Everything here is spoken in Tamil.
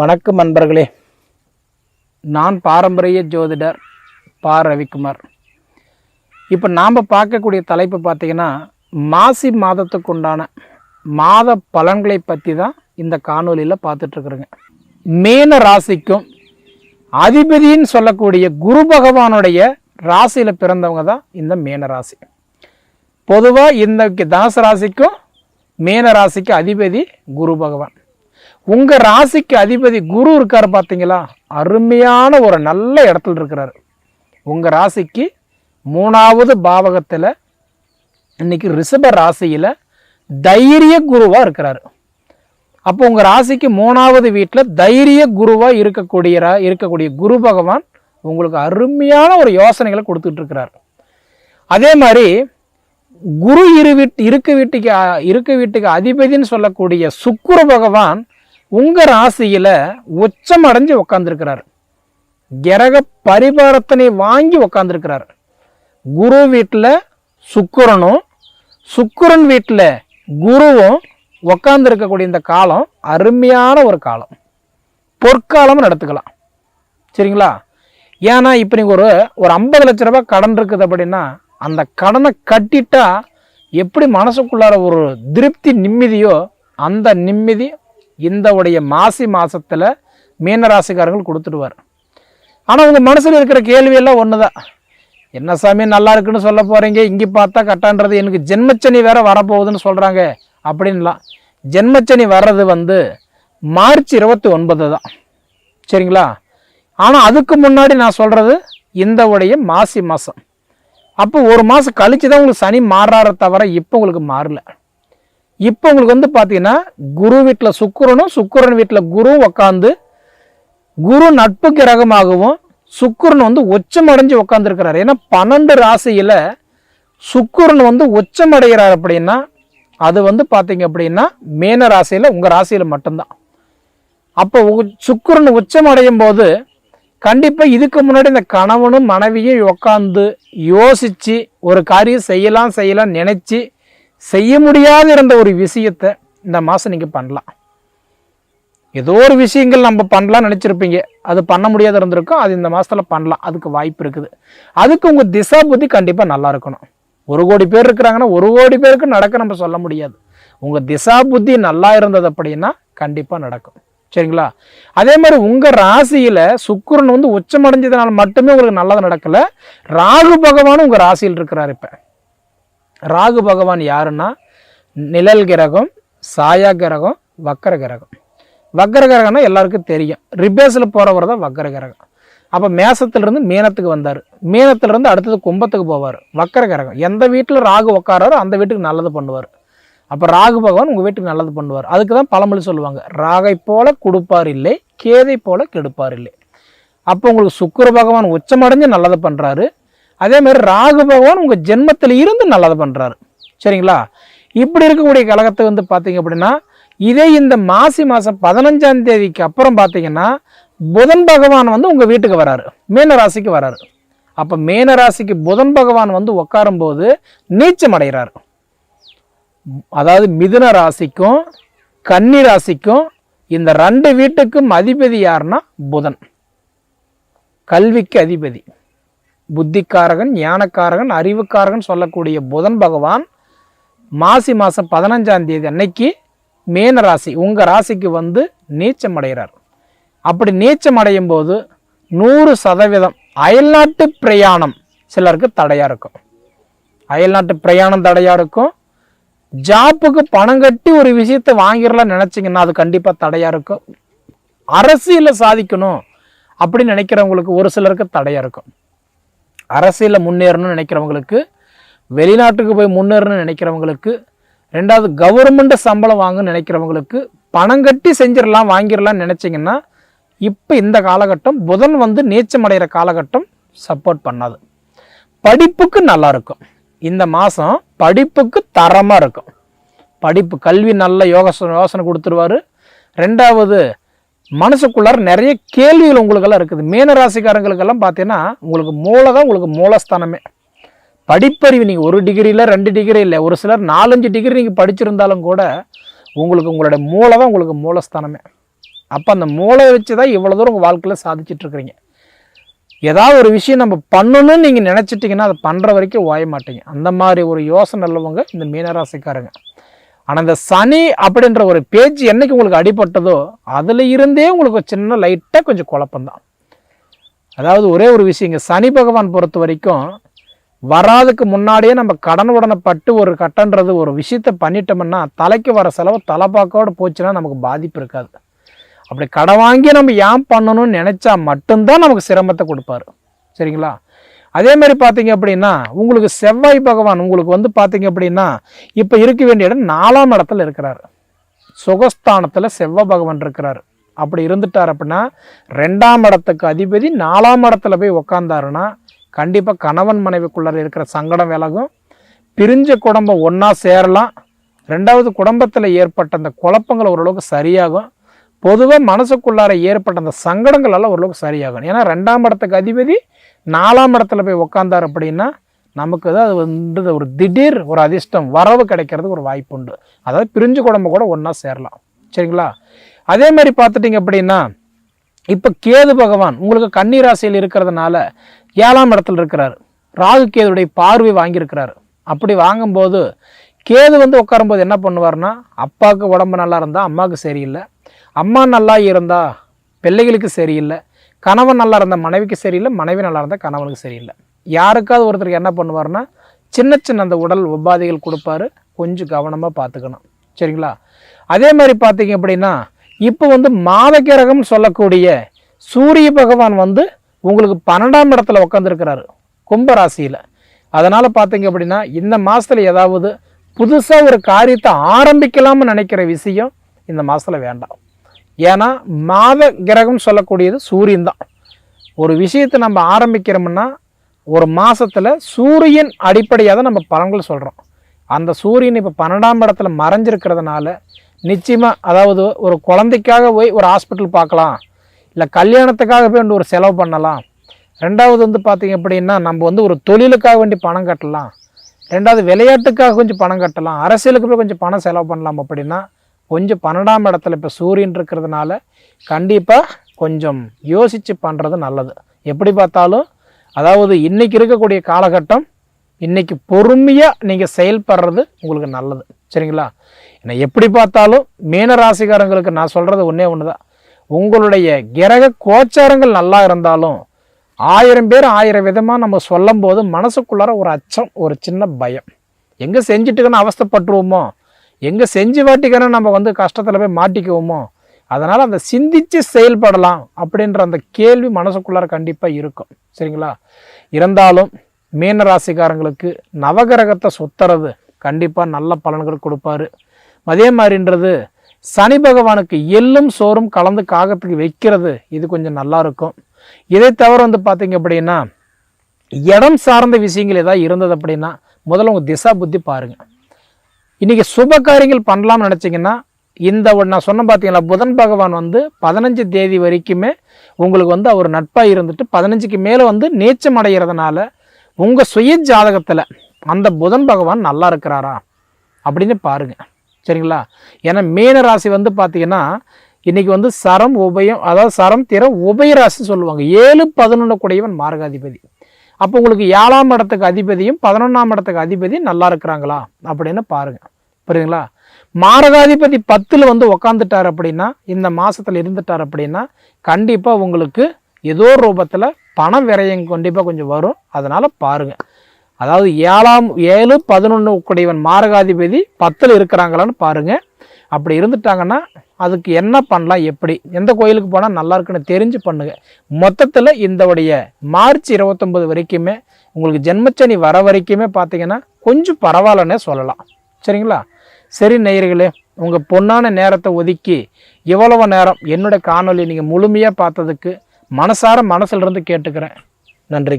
வணக்கம் நண்பர்களே. நான் பாரம்பரிய ஜோதிடர் பா. ரவிக்குமார். இப்போ நாம் பார்க்கக்கூடிய தலைப்பு பார்த்தீங்கன்னா மாசி மாதத்துக்கு உண்டான மாத பலன்களை பற்றி தான் இந்த காணொலியில் பார்த்துட்ருக்குறேங்க. மீன ராசிக்கும் அதிபதின்னு சொல்லக்கூடிய குரு பகவானுடைய ராசியில் பிறந்தவங்க தான் இந்த மீன ராசி. பொதுவாக இந்த தனுசு ராசிக்கும் மீன ராசிக்கு அதிபதி குரு பகவான். உங்க ராசிக்கு அதிபதி குரு இருக்கார் பார்த்தீங்களா அருமையான ஒரு நல்ல இடத்துல இருக்கிறாரு. உங்க ராசிக்கு மூணாவது பாவகத்தில் இன்னைக்கு ரிஷப ராசியில் தைரிய குருவாக இருக்கிறார். அப்போ உங்கள் ராசிக்கு மூணாவது வீட்டில் தைரிய குருவாக இருக்கக்கூடிய ரா- இருக்கக்கூடிய குரு பகவான் உங்களுக்கு அருமையான ஒரு யோசனைகளை கொடுத்துட்டு இருக்கிறார். அதே மாதிரி குரு இரு வீட்டு இருக்க வீட்டுக்கு இருக்க வீட்டுக்கு அதிபதின்னு சொல்லக்கூடிய சுக்கிர பகவான் உங்கள் ராசியில் உச்சம் அடைஞ்சு உக்காந்துருக்கிறார். கிரக பரிபாரத்தனை வாங்கி உக்காந்துருக்கிறார். குரு வீட்டில் சுக்கரனும் சுக்கரன் வீட்டில் குருவும் உட்காந்துருக்கக்கூடிய இந்த காலம் அருமையான ஒரு காலம். பொற்காலம் நடத்துக்கலாம். சரிங்களா? ஏன்னா இப்போ நீங்கள் ஒரு ஒரு ஐம்பது லட்ச ரூபா கடன் இருக்குது அப்படின்னா அந்த கடனை கட்டிட்டா எப்படி மனசுக்குள்ளார ஒரு திருப்தி நிம்மதியோ அந்த நிம்மதி இந்த உடைய மாசி மாதத்தில் மீனராசிக்காரர்கள் கொடுத்துடுவார். ஆனால் உங்கள் மனசில் இருக்கிற கேள்வியெல்லாம் ஒன்று தான் என்ன சாமி நல்லா இருக்குன்னு சொல்ல போகிறீங்க இங்கே பார்த்தா கட்டான்றது எனக்கு ஜென்மச்சனி வேற வரப்போகுதுன்னு சொல்கிறாங்க அப்படின்லாம். ஜென்மச்சனி வர்றது வந்து மார்ச் இருபத்தி ஒன்பது தான். சரிங்களா? ஆனால் அதுக்கு முன்னாடி நான் சொல்கிறது இந்த உடைய மாசி மாதம் அப்போ ஒரு மாதம் கழித்து தான் உங்களுக்கு சனி மாறார தவிர இப்போ உங்களுக்கு மாறல. இப்போ உங்களுக்கு வந்து பார்த்தீங்கன்னா குரு வீட்டில் சுக்கரனும் சுக்கரன் வீட்டில் குரு உக்காந்து குரு நட்பு கிரகமாகவும் சுக்கரன் வந்து உச்சமடைஞ்சு உக்காந்துருக்கிறார். ஏன்னா பன்னெண்டு ராசியில் சுக்கரன் வந்து உச்சமடைகிறார் அப்படின்னா அது வந்து பார்த்தீங்க அப்படின்னா மேன ராசியில் உங்கள் ராசியில் மட்டும்தான். அப்போ உ- சுக்கிரன் உச்சமடையும் போது கண்டிப்பாக இதுக்கு முன்னாடி இந்த கணவனும் மனைவியும் உட்காந்து யோசித்து ஒரு காரியம் செய்யலாம் செய்யலாம் நினச்சி செய்ய முடியாத இருந்த ஒரு விஷயத்தை இந்த மாதம் நீங்கள் பண்ணலாம். ஏதோ ஒரு விஷயங்கள் நம்ம பண்ணலாம்னு நினச்சிருப்பீங்க. அது பண்ண முடியாத இருந்திருக்கும். அது இந்த மாதத்தில் பண்ணலாம். அதுக்கு வாய்ப்பு இருக்குது. அதுக்கு உங்கள் திசா புத்தி கண்டிப்பாக நல்லா இருக்கணும். ஒரு கோடி பேர் இருக்கிறாங்கன்னா ஒரு கோடி பேருக்கு நடக்க நம்ம சொல்ல முடியாது. உங்கள் திசா புத்தி நல்லா இருந்தது அப்படின்னா கண்டிப்பாக நடக்கும். சரிங்களா? அதே மாதிரி உங்கள் ராசியில் சுக்கரன் வந்து உச்சமடைஞ்சதுனால மட்டுமே உங்களுக்கு நல்லது நடக்கலை. ராகு பகவானும் உங்கள் ராசியில் இருக்கிறார் இப்போ. ராகு பகவான் யாருன்னா நிழல் கிரகம் சாயா கிரகம் வக்கர கிரகம். வக்கர கிரகம்னா எல்லாருக்கும் தெரியும். ரிபேஸில் போகிறவர் தான் வக்கர கிரகம். அப்போ மேசத்துலேருந்து மீனத்துக்கு வந்தார். மீனத்துலேருந்து அடுத்தது கும்பத்துக்கு போவார். வக்கர கிரகம். எந்த வீட்டில் ராகு உட்காராரோ அந்த வீட்டுக்கு நல்லது பண்ணுவார். அப்போ ராகு பகவான் உங்கள் வீட்டுக்கு நல்லது பண்ணுவார். அதுக்கு தான் பழமொழி சொல்லுவாங்க. ராகை போல கொடுப்பார் இல்லை கேதை போல கெடுப்பார் இல்லை அப்போ உங்களுக்கு சுக்கிர பகவான் உச்சமடைஞ்சு நல்லது பண்ணுறாரு அதே மாதிரி ராகு பகவான் உங்கள் ஜென்மத்தில் இருந்து நல்லது பண்ணுறாரு சரிங்களா? இப்படி இருக்கக்கூடிய கழகத்தை வந்து பார்த்தீங்க அப்படின்னா இதே இந்த மாசி மாதம் பதினஞ்சாம் தேதிக்கு அப்புறம் பார்த்தீங்கன்னா புதன் பகவான் வந்து உங்கள் வீட்டுக்கு வராரு. மீன ராசிக்கு வராரு. அப்போ மீன ராசிக்கு புதன் பகவான் வந்து உட்காரும்போது நீச்சம் அடைகிறாரு. அதாவது மிதுன ராசிக்கும் கன்னி ராசிக்கும் இந்த ரெண்டு வீட்டுக்கும் அதிபதி யாருன்னா புதன். கல்விக்கு அதிபதி. புத்திக்காரகன் ஞானக்காரகன் அறிவுக்காரகன் சொல்லக்கூடிய புதன் பகவான் மாசி மாதம் பதினஞ்சாம் தேதி அன்னைக்கு மேன ராசி உங்கள் ராசிக்கு வந்து நீச்சம் அடைகிறார். அப்படி நீச்சம் அடையும் போது நூறு சதவீதம் அயல்நாட்டு பிரயாணம் சிலருக்கு தடையாக இருக்கும். அயல்நாட்டு பிரயாணம் தடையாக இருக்கும். ஜாப்புக்கு பணம் கட்டி ஒரு விஷயத்தை வாங்கிடலாம் நினச்சிங்கன்னா அது கண்டிப்பாக தடையாக இருக்கும். அரசியலில் சாதிக்கணும் அப்படின்னு நினைக்கிறவங்களுக்கு ஒரு சிலருக்கு தடையாக இருக்கும். அரசியலில் முன்னேறணும்னு நினைக்கிறவங்களுக்கு வெளிநாட்டுக்கு போய் முன்னேறணும்னு நினைக்கிறவங்களுக்கு ரெண்டாவது கவர்மெண்ட் சம்பளம் வாங்கணும்னு நினைக்கிறவங்களுக்கு பணம் கட்டி செஞ்சிடலாம் வாங்கிடலாம்னு நினச்சிங்கன்னா இப்போ இந்த காலகட்டம் புதன் வந்து நீச்சம் அடைகிற காலகட்டம் சப்போர்ட் பண்ணாது. படிப்புக்கு நல்லா இருக்கும். இந்த மாதம் படிப்புக்கு தரமாக இருக்கும். படிப்பு கல்வி நல்ல யோகாசனம் யோசனை கொடுத்துருவாரு. ரெண்டாவது மனசுக்குள்ளார நிறைய கேள்விகள் உங்களுக்கெல்லாம் இருக்குது. மீன ராசிக்காரங்களுக்கெல்லாம் பார்த்தீங்கன்னா உங்களுக்கு மூளை தான் உங்களுக்கு மூலஸ்தானமே. படிப்பறிவு நீங்கள் ஒரு டிகிரியில் ரெண்டு டிகிரி இல்லை ஒரு சிலர் நாலஞ்சு டிகிரி நீங்கள் படிச்சிருந்தாலும் கூட உங்களுக்கு உங்களுடைய மூளை தான் உங்களுக்கு மூலஸ்தானமே. அப்போ அந்த மூளையை வச்சு தான் இவ்வளோ தூரம் உங்கள் வாழ்க்கையில் சாதிச்சிட்ருக்குறீங்க ஏதாவது ஒரு விஷயம் நம்ம பண்ணணும்னு நீங்கள் நினச்சிட்டிங்கன்னா அதை பண்ணுற வரைக்கும் ஓய மாட்டீங்க. அந்த மாதிரி ஒரு யோசனை உள்ளவங்க இந்த மீனராசிக்காரங்க ஆனால் இந்த சனி அப்படின்ற ஒரு பேச்சு என்னைக்கு உங்களுக்கு அடிபட்டதோ அதில் இருந்தே உங்களுக்கு ஒரு சின்ன லைட்டாக கொஞ்சம் குழப்பம்தான். அதாவது ஒரே ஒரு விஷயங்க சனி பகவான் பொறுத்த வரைக்கும் வராதுக்கு முன்னாடியே நம்ம கடன் உடனப்பட்டு ஒரு கட்டன்றது ஒரு விஷயத்த பண்ணிட்டோம்னா தலைக்கு வர செலவு தலைப்பாக்கோட போச்சுன்னா நமக்கு பாதிப்பு இருக்காது. அப்படி கடன் வாங்கி நம்ம ஏன் பண்ணணும்னு நினச்சா மட்டும்தான் நமக்கு சிரமத்தை கொடுப்பாரு. சரிங்களா? அதே மாதிரி பார்த்தீங்க அப்படின்னா உங்களுக்கு செவ்வாய் பகவான் உங்களுக்கு வந்து பார்த்தீங்க அப்படின்னா இப்போ இருக்க வேண்டிய இடம் நாலாம் இடத்துல இருக்கிறார். சுகஸ்தானத்தில் செவ்வாய் பகவான் இருக்கிறார். அப்படி இருந்துட்டார் அப்படின்னா ரெண்டாம் இடத்துக்கு அதிபதி நாலாம் இடத்துல போய் உக்காந்தாருன்னா கண்டிப்பாக கணவன் மனைவிக்குள்ளார இருக்கிற சங்கடம் விலகும். பிரிஞ்ச குடும்பம் ஒன்றா சேரலாம். ரெண்டாவது குடும்பத்தில் ஏற்பட்ட அந்த குழப்பங்கள் ஓரளவுக்கு சரியாகும். பொதுவாக மனசுக்குள்ளார ஏற்பட்ட அந்த சங்கடங்கள் எல்லாம் ஓரளவுக்கு சரியாகும். ஏன்னா ரெண்டாம் இடத்துக்கு அதிபதி நாலாம் இடத்துல போய் உக்காந்தார் அப்படின்னா நமக்கு தான் அது வந்து ஒரு திடீர் ஒரு அதிர்ஷ்டம் வரவு கிடைக்கிறதுக்கு ஒரு வாய்ப்பு உண்டு. அதாவது பிரிஞ்சு குடம்பு கூட ஒன்றா சேரலாம். சரிங்களா? அதே மாதிரி பார்த்துட்டிங்க அப்படின்னா இப்போ கேது பகவான் உங்களுக்கு கன்னி ராசியில் இருக்கிறதுனால ஏழாம் இடத்துல இருக்கிறார். ராகு கேதுடைய பார்வை வாங்கியிருக்கிறாரு. அப்படி வாங்கும்போது கேது வந்து உட்காரும்போது என்ன பண்ணுவார்னா அப்பாவுக்கு உடம்பு நல்லா இருந்தால் அம்மாவுக்கு சரியில்லை. அம்மா நல்லா இருந்தால் பிள்ளைகளுக்கு சரியில்லை. கணவன் நல்லா இருந்தால் மனைவிக்கு சரியில்லை மனைவி நல்லா இருந்தால் கணவனுக்கு சரியில்லை. யாருக்காவது ஒருத்தருக்கு என்ன பண்ணுவார்னா சின்ன சின்ன அந்த உடல் உபாதைகள் கொடுப்பாரு கொஞ்சம் கவனமாக பார்த்துக்கணும் சரிங்களா? அதே மாதிரி பார்த்தீங்க அப்படின்னா இப்போ வந்து மாதக்கிரகம் சொல்லக்கூடிய சூரிய பகவான் வந்து உங்களுக்கு பன்னெண்டாம் இடத்துல உட்காந்துருக்கிறாரு கும்பராசியில் அதனால் பார்த்தீங்க அப்படின்னா இந்த மாதத்தில் ஏதாவது புதுசாக ஒரு காரியத்தை ஆரம்பிக்கலாம்னு நினைக்கிற விஷயம் இந்த மாதத்தில் வேண்டாம். ஏன்னா மாத கிரகம் சொல்லக்கூடியது சூரியன் தான். ஒரு விஷயத்தை நம்ம ஆரம்பிக்கிறோம்னா ஒரு மாதத்தில் சூரியன் அடிப்படையாக தான் நம்ம பலன்கள் சொல்கிறோம் அந்த சூரியன் இப்போ பன்னெண்டாம் இடத்துல மறைஞ்சிருக்கிறதுனால நிச்சயமாக அதாவது ஒரு குழந்தைக்காக போய் ஒரு ஹாஸ்பிட்டல் பார்க்கலாம் இல்லை கல்யாணத்துக்காக போய் வந்து ஒரு செலவு பண்ணலாம். ரெண்டாவது வந்து பார்த்திங்க அப்படின்னா நம்ம வந்து ஒரு தொழிலுக்காக வேண்டி பணம் கட்டலாம். ரெண்டாவது விளையாட்டுக்காக கொஞ்சம் பணம் கட்டலாம். அரசியலுக்கு போய் கொஞ்சம் பணம் செலவு பண்ணலாம் அப்படின்னா கொஞ்சம் பன்னெண்டாம் இடத்துல இப்போ சூரியன் இருக்கிறதுனால கண்டிப்பாக கொஞ்சம் யோசித்து பண்ணுறது நல்லது. எப்படி பார்த்தாலும் அதாவது இன்றைக்கி இருக்கக்கூடிய காலகட்டம் இன்றைக்கி பொறுமையாக நீங்கள் செயல்படுறது உங்களுக்கு நல்லது. சரிங்களா? ஏன்னா எப்படி பார்த்தாலும் மீன ராசிக்காரங்களுக்கு நான் சொல்கிறது ஒன்றே ஒன்று தான் உங்களுடைய கிரக கோச்சாரங்கள் நல்லா இருந்தாலும் ஆயிரம் பேர் ஆயிரம் விதமாக நம்ம சொல்லும் போது மனசுக்குள்ளார ஒரு அச்சம் ஒரு சின்ன பயம். எங்கே செஞ்சுட்டுக்கன்னு அவஸ்தப்பட்டுருவோமோ? எங்கே செஞ்சு வாட்டிக்கிறோம் நம்ம வந்து கஷ்டத்தில் போய் மாட்டிக்குவோமோ? அதனால் அந்த சிந்தித்து செயல்படலாம் அப்படின்ற அந்த கேள்வி மனசுக்குள்ளார கண்டிப்பாக இருக்கும். சரிங்களா? இருந்தாலும் மீன ராசிக்காரங்களுக்கு நவகிரகத்தை சுத்துறது கண்டிப்பாக நல்ல பலன்கள் கொடுப்பாரு. அதே மாதிரின்றது சனி பகவானுக்கு எள்ளும் சோறும் கலந்து காகத்துக்கு வைக்கிறது இது கொஞ்சம் நல்லா இருக்கும். இதை தவிர வந்து பார்த்தீங்க அப்படின்னா இடம் சார்ந்த விஷயங்கள் ஏதாவது இருந்தது அப்படின்னா முதல்ல உங்கள் திசா புத்தி பாருங்கள் இன்றைக்கி சுப காரியங்கள் பண்ணலாம்னு நினச்சிங்கன்னா இந்த நான் சொன்ன பார்த்தீங்களா புதன் பகவான் வந்து பதினஞ்சு தேதி வரைக்குமே உங்களுக்கு வந்து அவர் நட்பாக இருந்துட்டு பதினஞ்சுக்கு மேலே வந்து நீச்சம் அடைகிறதுனால உங்கள் சுய ஜாதகத்தில் அந்த புதன் பகவான் நல்லா இருக்கிறாரா அப்படின்னு பாருங்கள் சரிங்களா? ஏன்னா மீன ராசி வந்து பார்த்தீங்கன்னா இன்றைக்கி வந்து சரம் உபயம் அதாவது சரம் திறம் உபயராசி சொல்லுவாங்க. ஏழு பதினொன்று கூடையவன் மார்காதிபதி. அப்போ உங்களுக்கு ஏழாம் இடத்துக்கு அதிபதியும் பதினொன்றாம் இடத்துக்கு அதிபதியும் நல்லா இருக்கிறாங்களா அப்படின்னு பாருங்கள் புரியுதுங்களா? மாரகாதிபதி பத்தில் வந்து உக்காந்துட்டார் அப்படின்னா இந்த மாதத்தில் இருந்துட்டார் அப்படின்னா கண்டிப்பாக உங்களுக்கு ஏதோ ரூபத்தில் பண விரயம் கண்டிப்பாக கொஞ்சம் வரும். அதனால் பாருங்கள் அதாவது ஏழாம் ஏழு பதினொன்று உக்குடையவன் மாரகாதிபதி பத்தில் இருக்கிறாங்களான்னு பாருங்கள் அப்படி இருந்துட்டாங்கன்னா அதுக்கு என்ன பண்ணலாம் எப்படி? எந்த கோயிலுக்கு போனால் நல்லா இருக்குன்னு தெரிஞ்சு பண்ணுங்க. மொத்தத்தில் இந்தவுடைய மார்ச் இருபத்தொம்பது வரைக்குமே உங்களுக்கு ஜென்மச்சனி வர வரைக்குமே பார்த்தீங்கன்னா கொஞ்சம் பரவாயில்லன்னே சொல்லலாம். சரிங்களா? சரி நேயர்களே உங்கள் பொன்னான நேரத்தை ஒதுக்கி இவ்வளவு நேரம் என்னுடைய காணொலி நீங்கள் முழுமையாக பார்த்ததுக்கு மனசார மனசிலிருந்து கேட்டுக்கிறேன். நன்றிங்க.